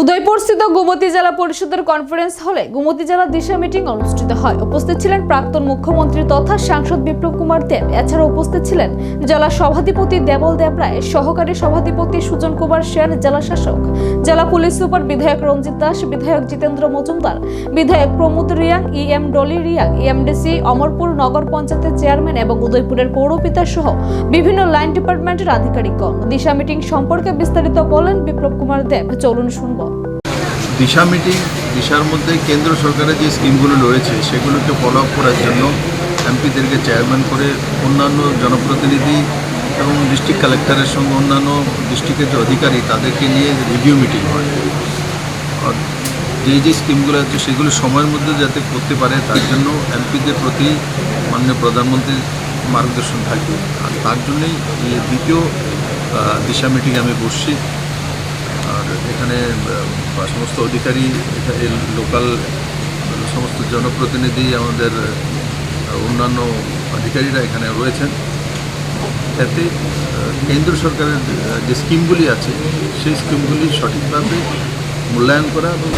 উদয়পুরস্থিত গোমতী জেলা পরিষদের কনফারেন্স হলে গোমতী জেলা দিশা মিটিং অনুষ্ঠিত হয়। উপস্থিত ছিলেন প্রাক্তন মুখ্যমন্ত্রী তথা সাংসদ বিপ্লব কুমার দেব। এছাড়া উপস্থিত ছিলেন জেলা সভাধিপতি দেবল দেব রায়, সহকারী সভাধিপতি সুজন কুমার সেন, জেলা শাসক, জেলা পুলিশ সুপার বিধায়ক রঞ্জিত দাস, বিধায়ক জিতেন্দ্র মজুমদার, বিধায়ক Pramod Reang E M Dolly Reang EMDC Amarpur Nagar পঞ্চায়েতের চেয়ারম্যান এবং উদয়পুরের পৌরপিতা সহ বিভিন্ন লাইন ডিপার্টমেন্টের আধিকারিকগণ। দিশা মিটিং সম্পর্কে বিস্তারিত বলেন বিপ্লব কুমার দেব। চলুন শুনব। দিশা মিটিং, দিশার মধ্যে কেন্দ্র সরকারের যে স্কিমগুলো রয়েছে, সেগুলোকে ফলো আপ করার জন্য এমপিদেরকে চেয়ারম্যান করে অন্যান্য জনপ্রতিনিধি এবং ডিস্ট্রিক্ট কালেক্টরের সঙ্গে অন্যান্য ডিস্ট্রিক্টের যে অধিকারী, তাদেরকে নিয়ে রিভিউ মিটিং হয়। যে যে স্কিমগুলো আছে, সেগুলো সময়ের মধ্যে যাতে করতে পারে, তার জন্য এমপিদের প্রতি মাননীয় প্রধানমন্ত্রীর মার্গদর্শন থাকবে। আর তার জন্যই দ্বিতীয় দিশা মিটিং আমি বসছি। আর এখানে সমস্ত অধিকারী লোকাল সমস্ত জনপ্রতিনিধি, আমাদের অন্যান্য অধিকারীরা এখানে রয়েছেন। এতে কেন্দ্র সরকারের যে স্কিমগুলি আছে, সেই স্কিমগুলি সঠিকভাবে মূল্যায়ন করা এবং